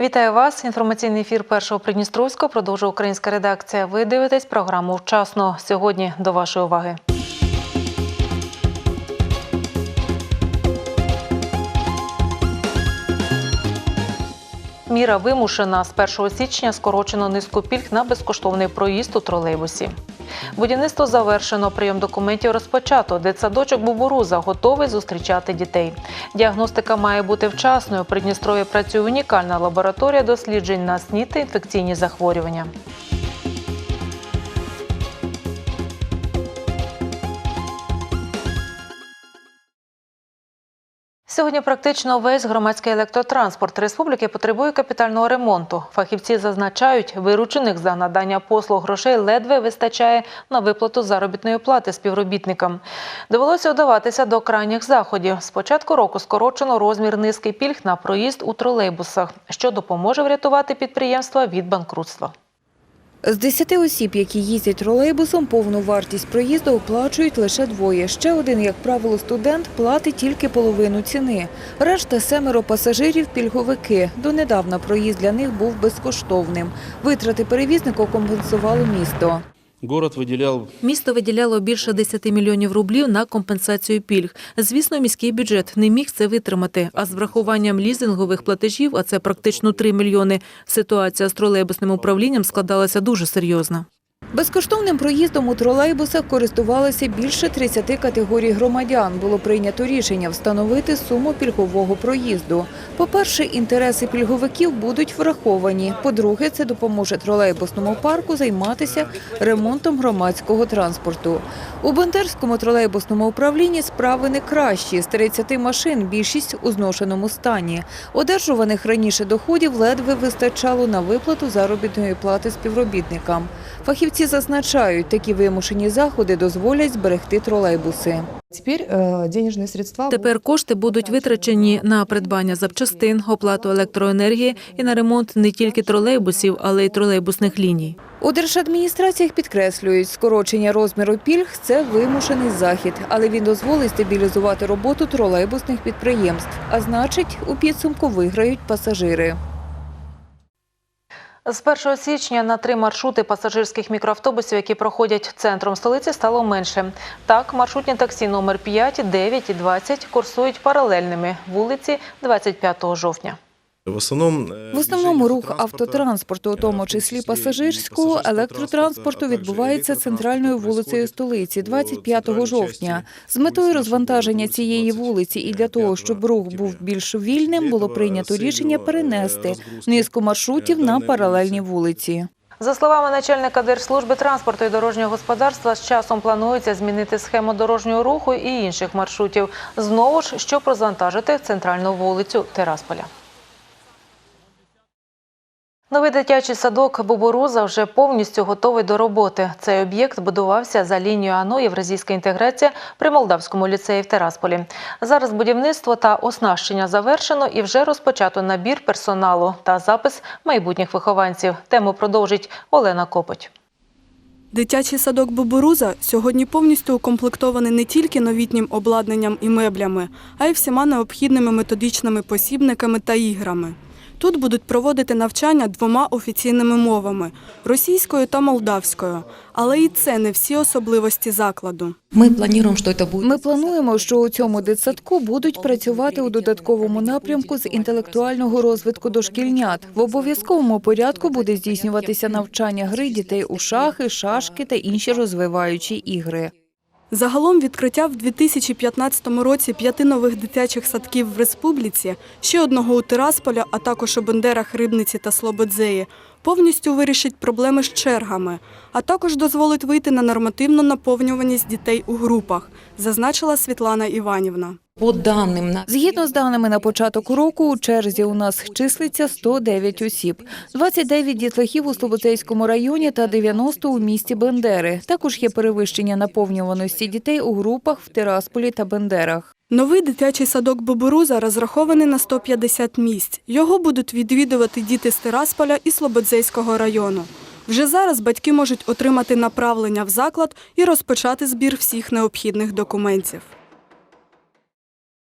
Вітаю вас. Інформаційний ефір першого Придністровського продовжує українська редакція. Ви дивитесь програму вчасно. Сьогодні до вашої уваги. Міра вимушена з 1 січня скорочено низку пільг на безкоштовний проїзд у тролейбусі. Будівництво завершено, прийом документів розпочато. Дитсадочок Бубуруза готовий зустрічати дітей. Діагностика має бути вчасною. У Придністрові працює унікальна лабораторія досліджень на СНІ та інфекційні захворювання. Сьогодні практично весь громадський електротранспорт республіки потребує капітального ремонту. Фахівці зазначають, виручених за надання послуг грошей ледве вистачає на виплату заробітної плати співробітникам. Довелося вдаватися до крайніх заходів. З початку року скорочено розмір низки пільг на проїзд у тролейбусах, що допоможе врятувати підприємства від банкрутства. З 10 осіб, які їздять тролейбусом, повну вартість проїзду оплачують лише двоє. Ще один, як правило, студент платить тільки половину ціни. Решта семеро пасажирів – пільговики. Донедавна проїзд для них був безкоштовним. Витрати перевізнику компенсувало місто. Город виділяв Місто виділяло більше 10 мільйонів рублів на компенсацію пільг. Звісно, міський бюджет не міг це витримати. А з врахуванням лізингових платежів, а це практично 3 мільйони, ситуація з тролейбусним управлінням складалася дуже серйозно. Безкоштовним проїздом у тролейбусах користувалося більше 30 категорій громадян. Було прийнято рішення встановити суму пільгового проїзду. По-перше, інтереси пільговиків будуть враховані. По-друге, це допоможе тролейбусному парку займатися ремонтом громадського транспорту. У Бендерському тролейбусному управлінні справи не кращі. З 30 машин більшість у зношеному стані. Одержуваних раніше доходів ледве вистачало на виплату заробітної плати співробітникам. Фахівці зазначають, такі вимушені заходи дозволять зберегти тролейбуси. Средства... Тепер кошти будуть витрачені на придбання запчастин, оплату електроенергії і на ремонт не тільки тролейбусів, але й тролейбусних ліній. У держадміністраціях підкреслюють, скорочення розміру пільг – це вимушений захід, але він дозволить стабілізувати роботу тролейбусних підприємств, а значить, у підсумку виграють пасажири. З 1 січня на три маршрути пасажирських мікроавтобусів, які проходять центром столиці, стало менше. Так, маршрутні таксі номер 5, 9 і 20 курсують паралельними вулиці 25 жовтня. В основном э, В основному рух автотранспорту, у тому числі пасажирського, електротранспорту, відбувається центральною вулицею столиці 25 жовтня. З метою розвантаження цієї вулиці і для того, щоб рух був більш вільним, було прийнято рішення перенести низку маршрутів на паралельні вулиці. За словами начальника Держслужби транспорту і дорожнього господарства, з часом планується змінити схему дорожнього руху і інших маршрутів. Знову ж, щоб розвантажити центральну вулицю Терасполя. Новий дитячий садок Бубуруза вже повністю готовий до роботи. Цей об'єкт будувався за лінією АНО Євразійська інтеграція при Молдавському ліцеї в Терасполі. Зараз будівництво та оснащення завершено і вже розпочато набір персоналу та запис майбутніх вихованців. Тему продовжить Олена Копоть. Дитячий садок Боборуза сьогодні повністю укомплектований не тільки новітнім обладнанням і меблями, а й всіма необхідними методичними посібниками та іграми. Тут будуть проводити навчання двома офіційними мовами російською та молдавською. Але і це не всі особливості закладу. Мы планируем, что это будет... Ми плануємо, що у цьому дитсадку будуть працювати у додатковому напрямку з інтелектуального розвитку дошкільнят. В обов'язковому порядку буде здійснюватися навчання гри дітей у шахи, шашки та інші розвиваючі ігри. Загалом відкриття в 2015 році п'яти нових дитячих садків в республіці, ще одного у Тирасполя, а також у Бендерах, Рибниці та Слободзеї, повністю вирішить проблеми з чергами, а також дозволить вийти на нормативну наповнюваність дітей у групах, зазначила Світлана Іванівна. По данным на... Згідно з даними на початок року, у черзі у нас числиться 109 осіб, 29 дітлахів у Слободейському районі та 90 у місті Бендери. Також є перевищення наповнюваності дітей у групах в Тирасполі та Бендерах. Новий дитячий садок Боборуза розрахований на 150 місць. Його будуть відвідувати діти з Тирасполя і Слободзейського району. Вже зараз батьки можуть отримати направлення в заклад і розпочати збір всіх необхідних документів.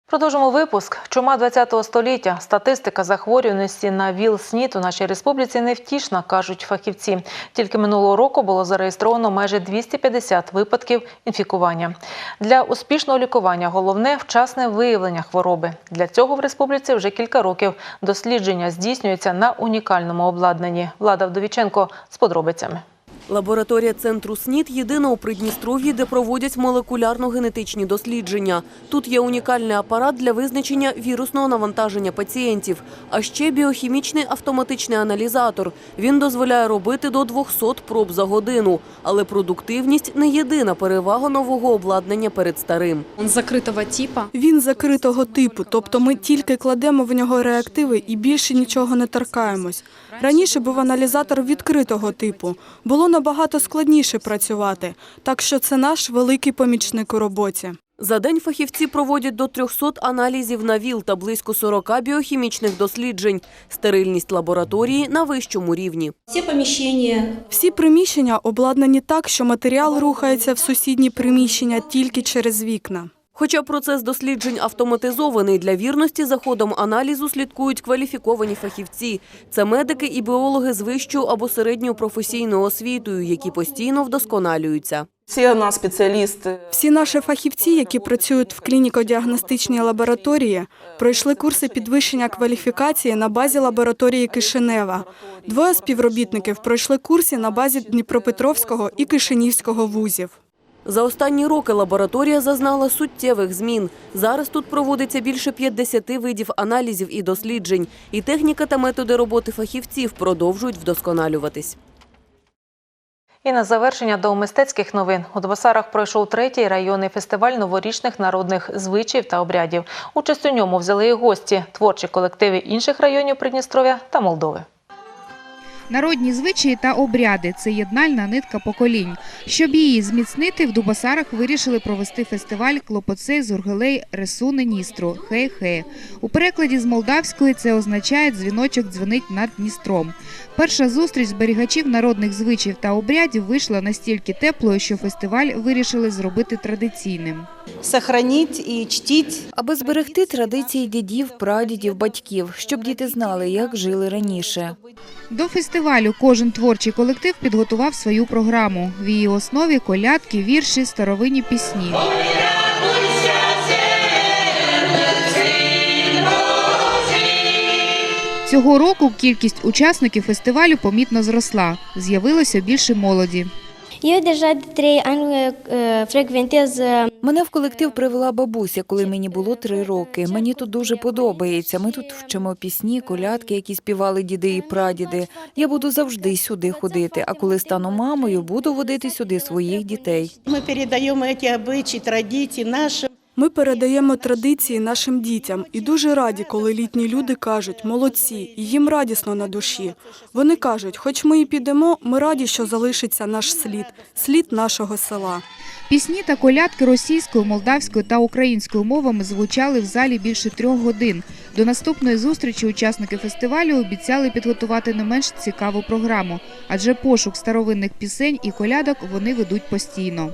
Продовжимо випуск. Чума 20-го століття. Статистика захворюваності на ВІЛ-СНІД у нашій республіці невтішна, кажуть фахівці. Тільки минулого року було зареєстровано майже 250 випадків інфікування. Для успішного лікування головне вчасне виявлення хвороби. Для цього в республіці вже кілька років дослідження здійснюються на унікальному обладнанні. Влада Вдовіченко з подробицями. Лабораторія центру СНІД єдина у Придністров'ї, де проводять молекулярно-генетичні дослідження. Тут є унікальний апарат для визначення вірусного навантаження пацієнтів, а ще біохімічний автоматичний аналізатор. Він дозволяє робити до 200 проб за годину. Але продуктивність не єдина перевага нового обладнання перед старим. Он закритого типа. Він закритого типу, тобто ми тільки кладемо в нього реактиви і більше нічого не торкаємось. Раніше був аналізатор відкритого типу. Було набагато складніше працювати, так що це наш великий помічник у роботі. За день фахівці проводять до 300 аналізів на ВІЛ та близько 40 біохімічних досліджень. Стерильність лабораторії на вищому рівні. Всі приміщення обладнані так, що матеріал рухається в сусідні приміщення тільки через вікна. Хоча процес досліджень автоматизований, для вірності за ходом аналізу слідкують кваліфіковані фахівці. Це медики і біологи з вищою або середньою професійною освітою, які постійно вдосконалюються. Всі у спеціалісти. Всі наші фахівці, які працюють в клініко-діагностичній лабораторії, пройшли курси підвищення кваліфікації на базі лабораторії Кишинева. Двоє співробітників пройшли курси на базі Дніпропетровського і Кишинівського вузів. За останні роки лабораторія зазнала суттєвих змін. Зараз тут проводиться більше 50 видів аналізів і досліджень. І техніка та методи роботи фахівців продовжують вдосконалюватись. І на завершення до мистецьких новин у Дубасарах пройшов третій районний фестиваль новорічних народних звичаїв та обрядів. Участь у ньому взяли і гості, творчі колективи інших районів Придністров'я та Молдови. Народні звичаї та обряди це єднальна нитка поколінь. Щоб її зміцнити, в Дубасарах вирішили провести фестиваль Клопоцей Зургелей Ресуни Ністру Хей-хе. У перекладі з молдавської це означає дзвіночок дзвонить над Дністром. Перша зустріч зберігачів народних звичаїв та обрядів вийшла настільки теплою, що фестиваль вирішили зробити традиційним. сохранить і чтить Аби зберегти традиції дідів, прадідів, батьків, щоб діти знали, як жили раніше. До фестивалю кожен творчий колектив підготував свою програму. В її основі колядки, вірші, старовинні пісні. Цього року кількість учасників фестивалю помітно зросла. З'явилося більше молоді. Eu deja de trei ani uh, frecventez uh, Мене в колектив привела бабуся, коли мені було три роки. Мені тут дуже подобається. Ми тут вчимо пісні, колядки, які співали діди і прадіди. Я буду завжди сюди ходити. А коли стану мамою, буду водити сюди своїх дітей. Ми передаємо ці обичаї, традиції нашим. Ми передаємо традиції нашим дітям і дуже раді, коли літні люди кажуть молодці, і їм радісно на душі. Вони кажуть, хоч ми і підемо, ми раді, що залишиться наш слід, слід нашого села. Пісні та колядки російською, молдавською та українською мовами звучали в залі більше трьох годин. До наступної зустрічі учасники фестивалю обіцяли підготувати не менш цікаву програму, адже пошук старовинних пісень і колядок вони ведуть постійно.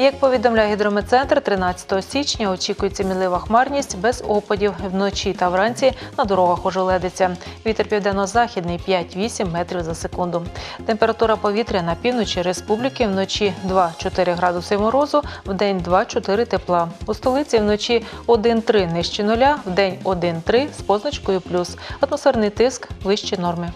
Як повідомляє гідрометцентр, 13 січня очікується мінлива хмарність без опадів вночі та вранці на дорогах ожеледиться. Вітер південно-західний 5-8 метрів за секунду. Температура повітря на півночі республіки вночі 2-4 градуси морозу, вдень 2-4 тепла. У столиці вночі 1-3 нижче нуля, вдень 1-3 з позначкою плюс. Атмосферний тиск вище норми.